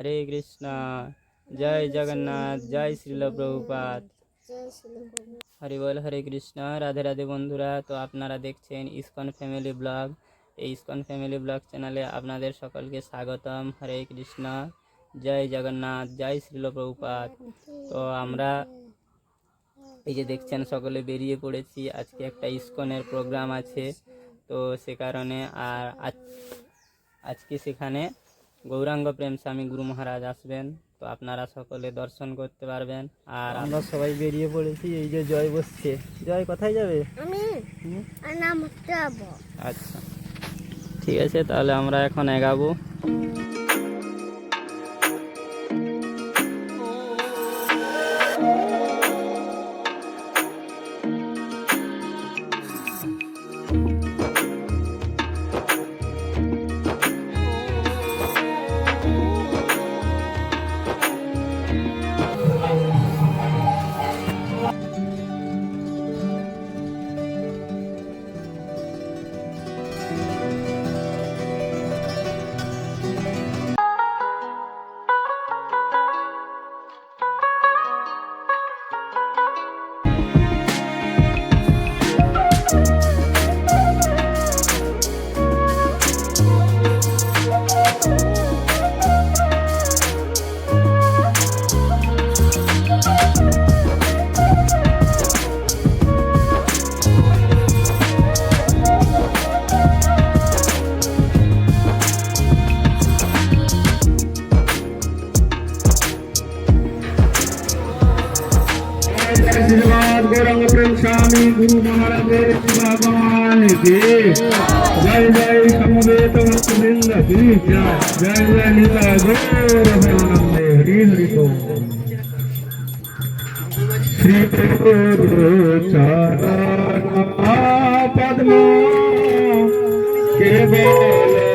হরে কৃষ্ণ। জয় জগন্নাথ, জয় শ্রীল প্রভুপাত হরি বল, হরে কৃষ্ণ। রাধে রাধে বন্ধুরা, তো আপনারা দেখছেন ইসকন ফ্যামিলি ব্লগ। এই ইসকন ফ্যামিলি ব্লগ চ্যানেলে আপনাদের সকলকে স্বাগতম। হরে কৃষ্ণ। জয় জগন্নাথ, জয় শ্রীল প্রভুপাত তো আমরা এই যে দেখছেন, সকলে বেরিয়ে পড়েছি। আজকে একটা ইসকনের প্রোগ্রাম আছে। তো সে কারণে আর আজ- আজকে সেখানে গৌরাঙ্গ প্রেম স্বামী গুরু মহারাজ আসবেন। তো আপনারা সকলে দর্শন করতে পারবেন। আর আমরা সবাই বেরিয়ে পড়েছি এই যে জয় বসছে। জয় কোথায় যাবে? আমি হুম? আর নাম যাব। আচ্ছা। ঠিক আছে তাহলে আমরা এখন এগাবো। की जय जय समवेत भक्त वृंद की जय जय जय लीला गौर प्रेमानंद हरि हरि बोल श्री गुरु चरण पद्म केवल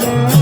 Thank you.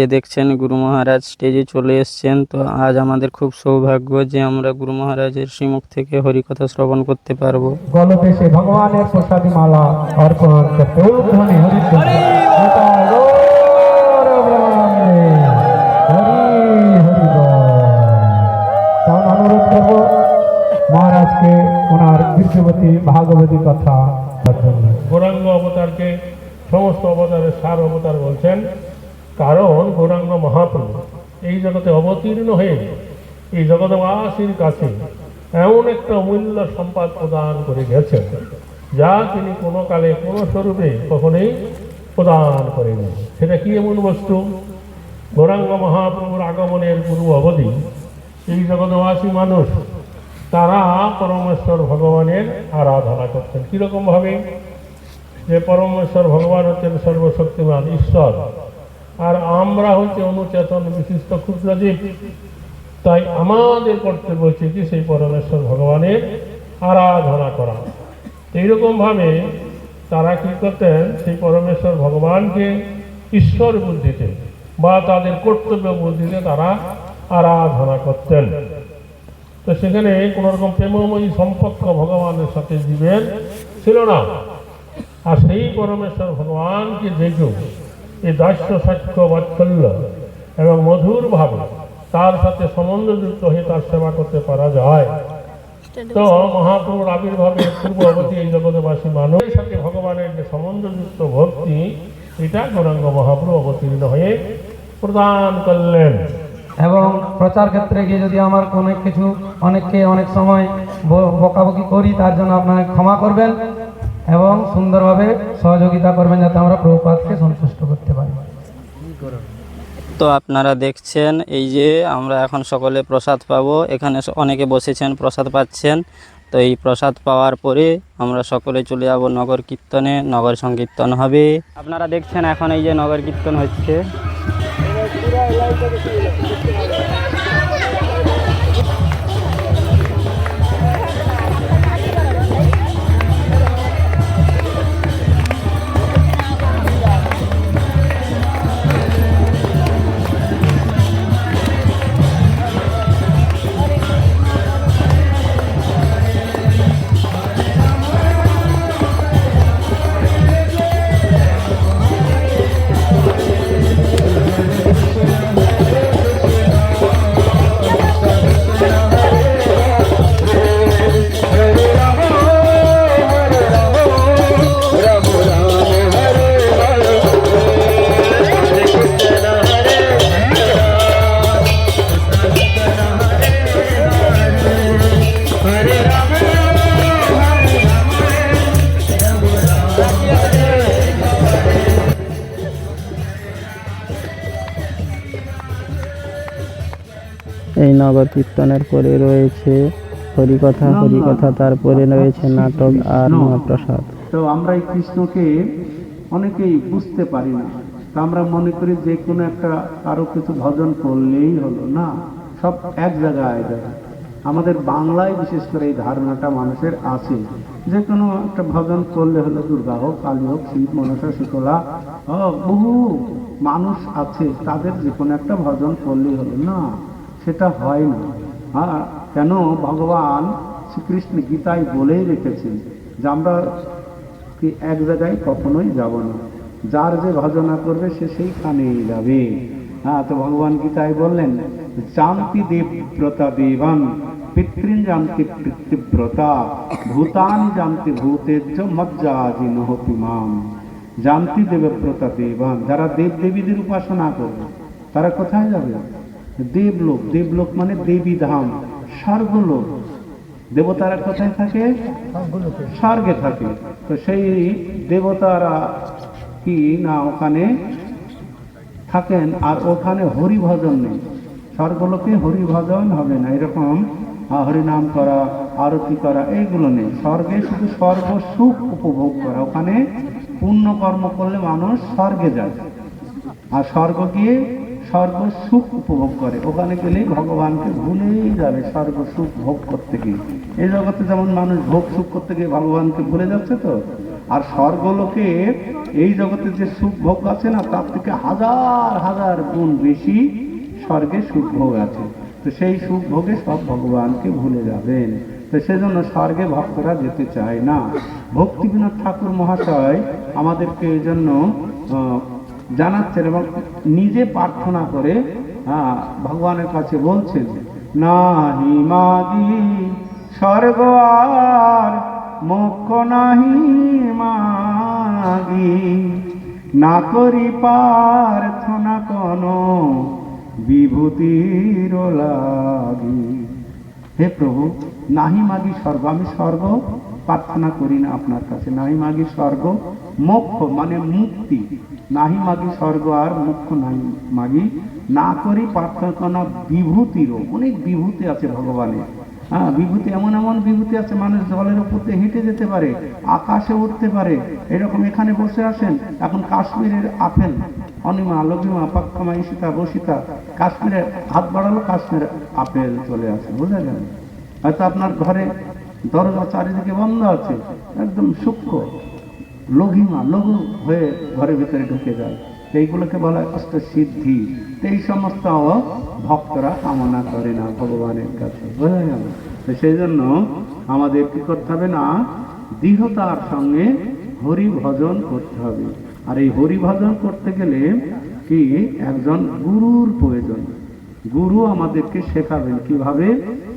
যে দেখছেন গুরু মহারাজ স্টেজে চলে এসেছেন তো আজ আমাদের খুব সৌভাগ্য যে আমরা গুরু মহারাজের শ্রীমুখ থেকে হরিকথা শ্রবণ করতে পারব। ভগবানের প্রসাদী মালা অর্পণ করতে মহারাজকে ওনার বীর্যবতী ভাগবতী কথা গৌরাঙ্গ অবতারকে সমস্ত অবতারের সার অবতার বলছেন। কারণ গৌরাঙ্গ মহাপ্রভু এই জগতে অবতীর্ণ হয়ে এই জগৎবাসীর কাছে এমন একটা অমূল্য সম্পদ প্রদান করে গেছেন, যা তিনি কোনো কালে কোনো স্বরূপে কখনোই প্রদান করেনি সেটা কি এমন বস্তু? গৌরাঙ্গ মহাপ্রভুর আগমনের পূর্ব অবধি এই জগৎবাসী মানুষ তারা পরমেশ্বর ভগবানের আরাধনা করতেন। কীরকমভাবে? যে পরমেশ্বর ভগবান হচ্ছেন সর্বশক্তিমান ঈশ্বর আর আমরা হচ্ছে অনুচেতন বিশিষ্ট ক্ষুদ্রজীব তাই আমাদের কর্তব্য হচ্ছে কি সেই পরমেশ্বর ভগবানের আরাধনা করা। এইরকম ভাবে তারা কি করতেন? সেই পরমেশ্বর ভগবানকে ঈশ্বর বুদ্ধিতে বা তাদের কর্তব্য বুদ্ধিতে তারা আরাধনা করতেন। তো সেখানে কোন রকম প্রেমময়ী সম্পর্ক ভগবানের সাথে জীবের ছিল না। আর সেই পরমেশ্বর ভগবানকে দেখেও এই দাস্য সাক্ষ্য বাৎসল্য এবং মধুর ভাবে তার সাথে সম্বন্ধযুক্ত হয়ে তার সেবা করতে পারা যায়। তো মহাপ্রভুর আবির্ভাবে পূর্ব অবধি এই জগৎবাসী মানুষের সাথে ভগবানের যে সম্বন্ধযুক্ত ভক্তি, এটা গৌরাঙ্গ মহাপ্রভু অবতীর্ণ হয়ে প্রদান করলেন। এবং প্রচার ক্ষেত্রে গিয়ে যদি আমার কোনো কিছু, অনেককে অনেক সময় বকাবকি করি, তার জন্য আপনারা ক্ষমা করবেন। এবং সুন্দরভাবে সহযোগিতা করবেন যাতে আমরা প্রভুপাতকে সন্তুষ্ট করতে পারি। তো আপনারা দেখছেন, এই যে আমরা এখন সকলে প্রসাদ পাবো। এখানে অনেকে বসেছেন, প্রসাদ পাচ্ছেন। তো এই প্রসাদ পাওয়ার পরে আমরা সকলে চলে যাব নগর কীর্তনে। নগর সংকীর্তন হবে। আপনারা দেখছেন এখন এই যে নগর কীর্তন হচ্ছে। এই নগর কীর্তনের পরে রয়েছে হরিকথা হরিকথা তারপরে রয়েছে নাটক আর মহাপ্রসাদ। তো আমরা এই কৃষ্ণকে অনেকেই বুঝতে পারি না। তো আমরা মনে করি যে কোনো একটা কারও কিছু ভজন করলেই হলো না? সব এক জায়গায় যায় আমাদের বাংলায় বিশেষ করে এই ধারণাটা মানুষের আছে। যে কোনো একটা ভজন করলে হলো দুর্গা হোক কালী হোক শিব মনসা শীতলা হোক, বহু মানুষ আছে তাদের যে কোনো একটা ভজন করলেই হলো না? সেটা হয় না। হ্যাঁ কেন ভগবান শ্রীকৃষ্ণ গীতায় বলেই রেখেছেন যে আমরা কি এক জায়গায় কখনোই যাব না। যার যে ভজনা করবে সে সেইখানেই যাবে। হ্যাঁ তো ভগবান গীতায় বললেন, জানতি দেবব্রতা দেবান, পিতৃন জানতি পিতৃব্রতা ভূতানি জানতি ভূতেজ্য মজ্জাজি নহপিমাম জানতি দেবব্রতা দেবান। যারা দেব দেবীদের উপাসনা করবে, তারা কোথায় যাবে? দেবলোক দেবলোক মানে দেবী ধাম, স্বর্গলোক। দেবতারা কোথায় থাকে? স্বর্গে থাকে। তো সেই দেবতারা কি না ওখানে থাকেন? আর ওখানে হরি ভজন নেই। স্বর্গলোকে হরি ভজন হবে না, এরকম হরিনাম করা, আরতি করা, এইগুলো নেই। স্বর্গে শুধু স্বর্গ সুখ উপভোগ করা। ওখানে পুণ্য কর্ম করলে মানুষ স্বর্গে যায়। আর স্বর্গ গিয়ে স্বর্গ সুখ উপভোগ করে। ওখানে গেলেই ভগবানকে ভুলেই যাবে স্বর্গ সুখ ভোগ করতে গিয়ে। এই জগতে যেমন মানুষ ভোগ সুখ করতে গিয়ে ভগবানকে ভুলে যাচ্ছে তো, আর স্বর্গলোকে এই জগতে যে সুখ ভোগ আছে না, তার থেকে হাজার হাজার গুণ বেশি স্বর্গে সুখ ভোগ আছে। তো সেই সুখ ভোগে সব ভগবানকে ভুলে যাবেন। তো সেজন্য স্বর্গে ভক্তরা যেতে চায় না। ভক্তিবিনোদ ঠাকুর মহাশয় আমাদেরকে এই জন্য জানাচ্ছেন এবং নিজে প্রার্থনা করে হ্যাঁ, ভগবানের কাছে বলছেন নাহি মাগি স্বর্গ আর মোক্ষ নাহি মাগি। না করি প্রার্থনা কোন বিভূতির লাগি। হে প্রভু নাহি মাগি স্বর্গ আমি স্বর্গ প্রার্থনা করি না আপনার কাছে। নাহি মাগি স্বর্গ, মোক্ষ মানে মুক্তি। নাহি মাগি স্বর্গ আর মুখ্য নাহি মাগি। না করি প্রার্থনা বিভূতিরও। অনেক বিভূতি আছে ভগবানের। হ্যাঁ বিভূতি, এমন এমন বিভূতি আছে, মানুষ জলের উপর দিয়ে হেঁটে যেতে পারে, আকাশে উঠতে পারে। এরকম এখানে বসে আসেন, এখন কাশ্মীরের আপেল, অনিমা, লঘিমা পাক্ষমা ঈশিতা বসিতা কাশ্মীরে হাত বাড়ালো কাশ্মীরে আপেল চলে আসে, বুঝা গেল? হয়তো আপনার ঘরে দরজা চারিদিকে বন্ধ আছে, একদম সূক্ষ্ম। লঘিমা লঘু হয়ে ঘরের ভিতরে ঢুকে যায়। এইগুলোকে বলা হয় অষ্ট সিদ্ধি এই সমস্ত ভক্তরা কামনা করে না ভগবানের কাছে, বোঝা গেল? তো সেই জন্য আমাদের কি করতে হবে না, দৃঢ়তার সঙ্গে হরি ভজন করতে হবে। আর এই হরি ভজন করতে গেলে কি, একজন গুরুর প্রয়োজন। গুরু আমাদেরকে শেখাবেন কীভাবে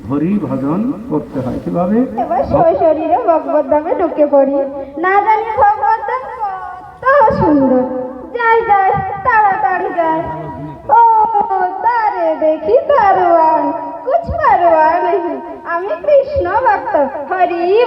হরি ভজন করতে হয়। কীভাবে? শরীরে ভগবত ধামে ঢুকে পড়ি। না জানি ভগবত ধাম কত সুন্দর। যাই যাই, তাড়াতাড়ি যাই। ও, তারে দেখি দারোয়ান কুছ পারোয়া নেই। আমি কৃষ্ণ ভক্ত, হরি